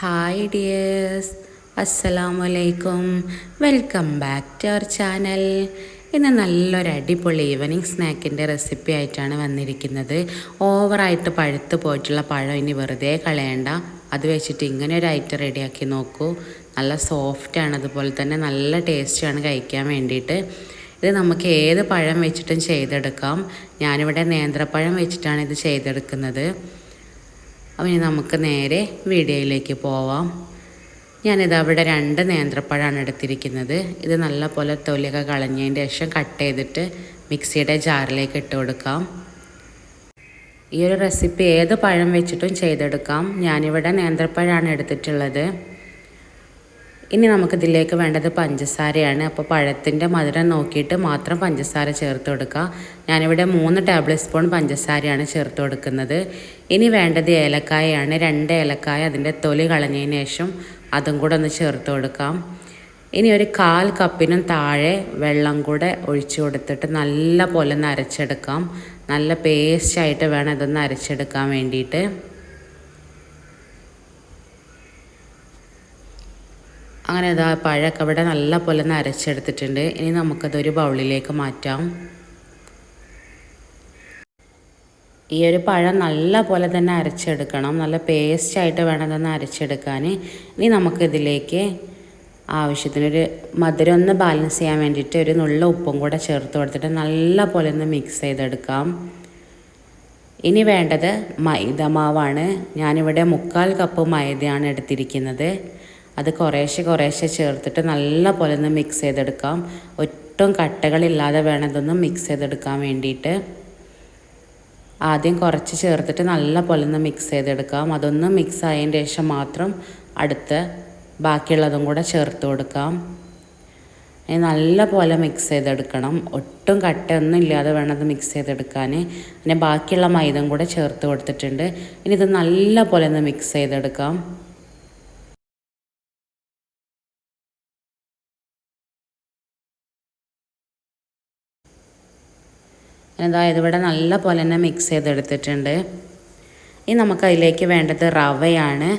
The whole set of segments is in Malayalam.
ഹായ് ഡിയേഴ്സ് അസ്സലാമലൈക്കും welcome back to our channel ഇന്ന് നല്ലൊരു അടിപൊളി ഈവനിങ് സ്നാക്കിന്റെ റെസിപ്പി ആയിട്ടാണ് വന്നിരിക്കുന്നത്. ഓവറായിട്ട് പഴുത്ത് പോയിട്ടുള്ള പഴം ഇനി വെറുതെ കളയണ്ട. അത് വെച്ചിട്ട് ഇങ്ങനെ ഒരു ഐറ്റം റെഡിയാക്കി നോക്കൂ. നല്ല സോഫ്റ്റാണ് അതുപോലെ തന്നെ നല്ല ടേസ്റ്റാണ് കഴിക്കാൻ വേണ്ടിയിട്ട്. ഇത് നമുക്ക് ഏത് പഴം വെച്ചിട്ടും ചെയ്തെടുക്കാം. ഞാനിവിടെ നേന്ത്രപ്പഴം വെച്ചിട്ടാണ് ഇത് ചെയ്തെടുക്കുന്നത്. അപ്പോൾ ഇനി നമുക്ക് നേരെ വീഡിയോയിലേക്ക് പോവാം. ഞാനിത് അവിടെ രണ്ട് നേന്ത്രപ്പഴമാണ് എടുത്തിരിക്കുന്നത്. ഇത് നല്ല പോലെ തൊലിയൊക്കെ കളഞ്ഞതിന്റെ ശേഷം കട്ട് ചെയ്തിട്ട് മിക്സിയുടെ ജാറിലേക്ക് ഇട്ട് കൊടുക്കാം. ഈ ഒരു റെസിപ്പി ഏത് പഴം വെച്ചിട്ടും ചെയ്തെടുക്കാം. ഞാനിവിടെ നേന്ത്രപ്പഴമാണ് എടുത്തിട്ടുള്ളത്. ഇനി നമുക്കിതിലേക്ക് വേണ്ടത് പഞ്ചസാരയാണ്. അപ്പോൾ പഴത്തിന്റെ മധുരം നോക്കിയിട്ട് മാത്രം പഞ്ചസാര ചേർത്ത് കൊടുക്കുക. ഞാനിവിടെ മൂന്ന് ടേബിൾ സ്പൂൺ പഞ്ചസാരയാണ് ചേർത്ത് കൊടുക്കുന്നത്. ഇനി വേണ്ടത് ഏലക്കായയാണ്. രണ്ട് ഏലക്കായ അതിന്റെ തൊലി കളഞ്ഞതിന് ശേഷം അതും കൂടെ ഒന്ന് ചേർത്ത് കൊടുക്കാം. ഇനി ഒരു കാൽ കപ്പിനും താഴെ വെള്ളം കൂടെ ഒഴിച്ചു കൊടുത്തിട്ട് നല്ല പോലെ ഒന്ന് അരച്ചെടുക്കാം. നല്ല പേസ്റ്റായിട്ട് വേണം ഇതൊന്ന് അരച്ചെടുക്കാൻ വേണ്ടിയിട്ട്. അങ്ങനെ ഇതാ പഴമൊക്കെ ഇവിടെ നല്ല പോലെ ഒന്ന് അരച്ചെടുത്തിട്ടുണ്ട്. ഇനി നമുക്കതൊരു ബൗളിലേക്ക് മാറ്റാം. ഈ ഒരു പഴം നല്ല പോലെ തന്നെ അരച്ചെടുക്കണം. നല്ല പേസ്റ്റായിട്ട് വേണം തന്നെ അരച്ചെടുക്കാൻ. ഇനി നമുക്കിതിലേക്ക് ആവശ്യത്തിനൊരു മധുരം ഒന്ന് ബാലൻസ് ചെയ്യാൻ വേണ്ടിയിട്ട് ഒരു നുള്ള ഉപ്പും കൂടെ ചേർത്ത് കൊടുത്തിട്ട് നല്ല പോലെ ഒന്ന് മിക്സ് ചെയ്തെടുക്കാം. ഇനി വേണ്ടത് മൈദ മാവാണ്. ഞാനിവിടെ മുക്കാൽ കപ്പ് മൈദയാണ് എടുത്തിരിക്കുന്നത്. അത് കുറേശ്ശെ കുറേശ്ശെ ചേർത്തിട്ട് നല്ല പോലെ ഒന്ന് മിക്സ് ചെയ്തെടുക്കാം. ഒട്ടും കട്ടകളില്ലാതെ വേണം ഇതൊന്ന് മിക്സ് ചെയ്തെടുക്കാൻ വേണ്ടിയിട്ട്. ആദ്യം കുറച്ച് ചേർത്തിട്ട് നല്ല പോലെ ഒന്ന് മിക്സ് ചെയ്തെടുക്കാം. അതൊന്ന് മിക്സ് ആയതിന് ശേഷം മാത്രം അടുത്ത് ബാക്കിയുള്ളതും കൂടെ ചേർത്ത് കൊടുക്കാം. നല്ല പോലെ മിക്സ് ചെയ്തെടുക്കണം. ഒട്ടും കട്ടയൊന്നും ഇല്ലാതെ വേണം അത് മിക്സ് ചെയ്തെടുക്കാൻ. പിന്നെ ബാക്കിയുള്ള മൈദം കൂടെ ചേർത്ത് കൊടുത്തിട്ടുണ്ട്. ഇനി ഇത് നല്ല പോലെ ഒന്ന് മിക്സ് ചെയ്തെടുക്കാം. അതായത് ഇതിവിടെ നല്ല പോലെ തന്നെ മിക്സ് ചെയ്തെടുത്തിട്ടുണ്ട്. ഇനി നമുക്ക് അതിലേക്ക് വേണ്ടത് റവയാണ്.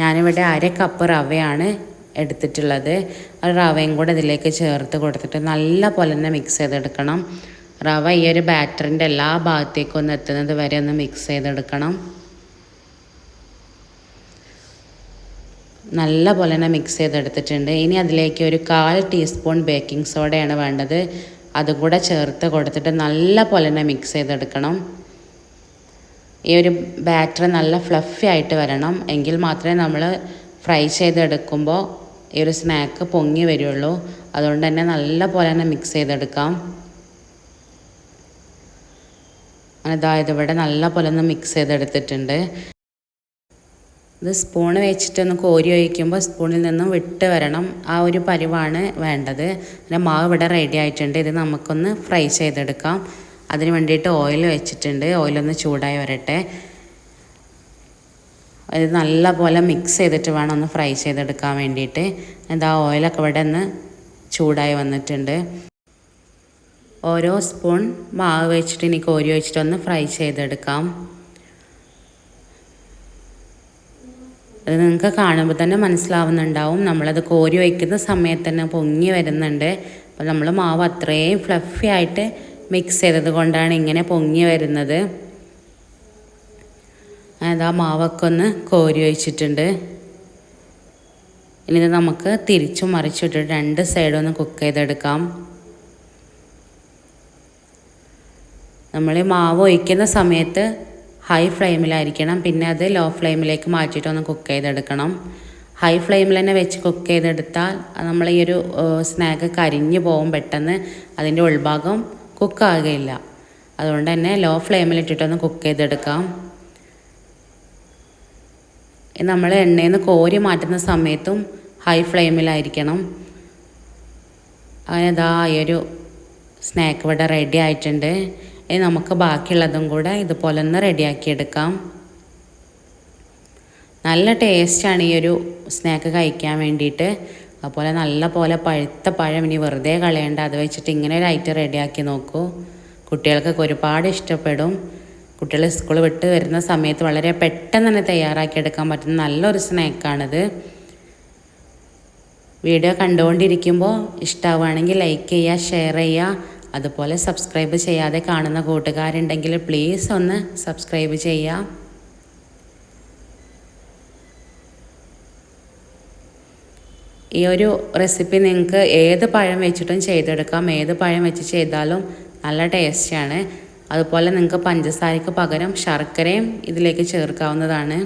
ഞാനിവിടെ അര കപ്പ് റവയാണ് എടുത്തിട്ടുള്ളത്. ആ റവയും കൂടെ ഇതിലേക്ക് ചേർത്ത് കൊടുത്തിട്ട് നല്ല പോലെ തന്നെ മിക്സ് ചെയ്തെടുക്കണം. റവ ഈ ഒരു ബാറ്ററിന്റെ എല്ലാ ഭാഗത്തേക്കും ഒന്ന് എത്തുന്നത് വരെ ഒന്ന് മിക്സ് ചെയ്തെടുക്കണം. നല്ല പോലെ തന്നെ മിക്സ് ചെയ്തെടുത്തിട്ടുണ്ട്. ഇനി അതിലേക്ക് ഒരു കാൽ ടീസ്പൂൺ ബേക്കിംഗ് സോഡയാണ് വേണ്ടത്. അതും കൂടെ ചേർത്ത് കൊടുത്തിട്ട് നല്ല പോലെ തന്നെ മിക്സ് ചെയ്തെടുക്കണം. ഈ ഒരു ബാറ്റർ നല്ല ഫ്ലഫി ആയിട്ട് വരണം. എങ്കിൽ മാത്രമേ നമ്മൾ ഫ്രൈ ചെയ്തെടുക്കുമ്പോൾ ഈ ഒരു സ്നാക്ക് പൊങ്ങി വരുള്ളൂ. അതുകൊണ്ട് തന്നെ നല്ല പോലെ തന്നെ മിക്സ് ചെയ്തെടുക്കാം. അതായത് ഇവിടെ നല്ല പോലെ ഒന്ന് മിക്സ് ചെയ്തെടുത്തിട്ടുണ്ട്. ഇത് സ്പൂൺ വെച്ചിട്ടൊന്ന് കോരി ഒഴിക്കുമ്പോൾ സ്പൂണിൽ നിന്നും വിട്ട് വരണം. ആ ഒരു പരിവാണ് വേണ്ടത്. പിന്നെ മാവ് ഇവിടെ റെഡി ആയിട്ടുണ്ട്. ഇത് നമുക്കൊന്ന് ഫ്രൈ ചെയ്തെടുക്കാം. അതിന് വേണ്ടിയിട്ട് ഓയിൽ വെച്ചിട്ടുണ്ട്. ഓയിലൊന്ന് ചൂടായി വരട്ടെ. ഇത് നല്ല പോലെ മിക്സ് ചെയ്തിട്ട് വേണം ഒന്ന് ഫ്രൈ ചെയ്തെടുക്കാൻ വേണ്ടിയിട്ട്. എന്താ ഓയിലൊക്കെ ഇവിടെ ഒന്ന് ചൂടായി വന്നിട്ടുണ്ട്. ഓരോ സ്പൂൺ മാവ് വെച്ചിട്ട് ഇനി കോരി വെച്ചിട്ടൊന്ന് ഫ്രൈ ചെയ്തെടുക്കാം. അത് നിങ്ങൾക്ക് കാണുമ്പോൾ തന്നെ മനസ്സിലാവുന്നുണ്ടാവും. നമ്മളത് കോരി വയ്ക്കുന്ന സമയത്ത് തന്നെ പൊങ്ങി വരുന്നുണ്ട്. അപ്പോൾ നമ്മൾ മാവ് അത്രയും ഫ്ലഫി ആയിട്ട് മിക്സ് ചെയ്തത് കൊണ്ടാണ് ഇങ്ങനെ പൊങ്ങി വരുന്നത്. അതാ മാവൊക്കെ ഒന്ന് കോരി ഒഴിച്ചിട്ടുണ്ട് ഇനി ഇത് നമുക്ക് തിരിച്ചു മറിച്ചിട്ട് രണ്ട് സൈഡും ഒന്ന് കുക്ക് ചെയ്തെടുക്കാം. നമ്മൾ മാവ് ഒഴിക്കുന്ന സമയത്ത് ഹൈ ഫ്ലെയിമിലായിരിക്കണം. പിന്നെ അത് ലോ ഫ്ലെയിമിലേക്ക് മാറ്റിയിട്ട് ഒന്ന് കുക്ക് ചെയ്തെടുക്കണം. ഹൈ ഫ്ലെയിമിൽ തന്നെ വെച്ച് കുക്ക് ചെയ്തെടുത്താൽ നമ്മൾ ഈ ഒരു സ്നാക്ക് കരിഞ്ഞു പോകും പെട്ടെന്ന്. അതിന്റെ ഉൾഭാഗം കുക്കാകുകയില്ല അതുകൊണ്ട് തന്നെ ലോ ഫ്ലെയിമിൽ ഇട്ടിട്ടൊന്ന് കുക്ക് ചെയ്തെടുക്കാം. നമ്മൾ എണ്ണയിൽ നിന്ന് കോരി മാറ്റുന്ന സമയത്തും ഹൈ ഫ്ലെയിമിലായിരിക്കണം. അങ്ങനെ ഇതാ ഈ ഒരു സ്നാക്ക് ഇവിടെ റെഡി ആയിട്ടുണ്ട്. ഇനി നമുക്ക് ബാക്കിയുള്ളതും കൂടെ ഇതുപോലെ ഒന്ന് റെഡിയാക്കിയെടുക്കാം. നല്ല ടേസ്റ്റാണ് ഈ ഒരു സ്നാക്ക് കഴിക്കാൻ വേണ്ടിയിട്ട്. അതുപോലെ നല്ല പോലെ പഴുത്ത പഴം ഇനി വെറുതെ കളയേണ്ട. അത് വെച്ചിട്ട് ഇങ്ങനെ ഒരു ഐറ്റം റെഡിയാക്കി നോക്കൂ. കുട്ടികൾക്കൊക്കെ ഒരുപാട് ഇഷ്ടപ്പെടും. കുട്ടികൾ സ്കൂൾ വിട്ട് വരുന്ന സമയത്ത് വളരെ പെട്ടെന്ന് തന്നെ തയ്യാറാക്കിയെടുക്കാൻ പറ്റുന്ന നല്ലൊരു സ്നാക്കാണിത്. വീഡിയോ കണ്ടുകൊണ്ടിരിക്കുമ്പോൾ ഇഷ്ടമാവുകയാണെങ്കിൽ ലൈക്ക് ചെയ്യുക ഷെയർ ചെയ്യുക. അതുപോലെ സബ്സ്ക്രൈബ് ചെയ്യാതെ കാണുന്ന കൂട്ടുകാരുണ്ടെങ്കിൽ പ്ലീസ് ഒന്ന് സബ്സ്ക്രൈബ് ചെയ്യുക ഈ ഒരു റെസിപ്പി നിങ്ങൾക്ക് ഏത് പഴം വെച്ചിട്ടും ചെയ്തെടുക്കാം. ഏത് പഴം വെച്ച് ചെയ്താലും നല്ല ടേസ്റ്റാണ് അതുപോലെ നിങ്ങൾക്ക് പഞ്ചസാരയ്ക്ക് പകരം ശർക്കരയും ഇതിലേക്ക് ചേർക്കാവുന്നതാണ്.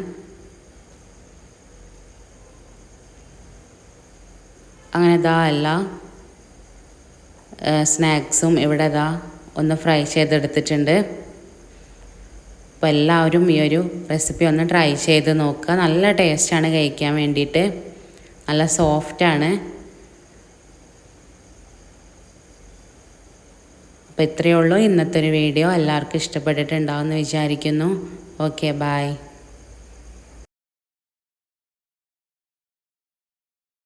അങ്ങനെ ഇതാ എല്ലാ. സ്നാക്സും ഇവിടെ ഇതാ ഒന്ന് ഫ്രൈ ചെയ്തെടുത്തിട്ടുണ്ട്. അപ്പോൾ എല്ലാവരും ഈ ഒരു റെസിപ്പി ഒന്ന് ട്രൈ ചെയ്ത് നോക്കുക. നല്ല ടേസ്റ്റാണ് കഴിക്കാൻ വേണ്ടിയിട്ട്. നല്ല സോഫ്റ്റാണ്. അപ്പോൾ ഇത്രയേ ഉള്ളൂ. ഇന്നത്തെ ഒരു വീഡിയോ എല്ലാവർക്കും ഇഷ്ടപ്പെട്ടിട്ടുണ്ടാവുമെന്ന് വിചാരിക്കുന്നു. Okay bye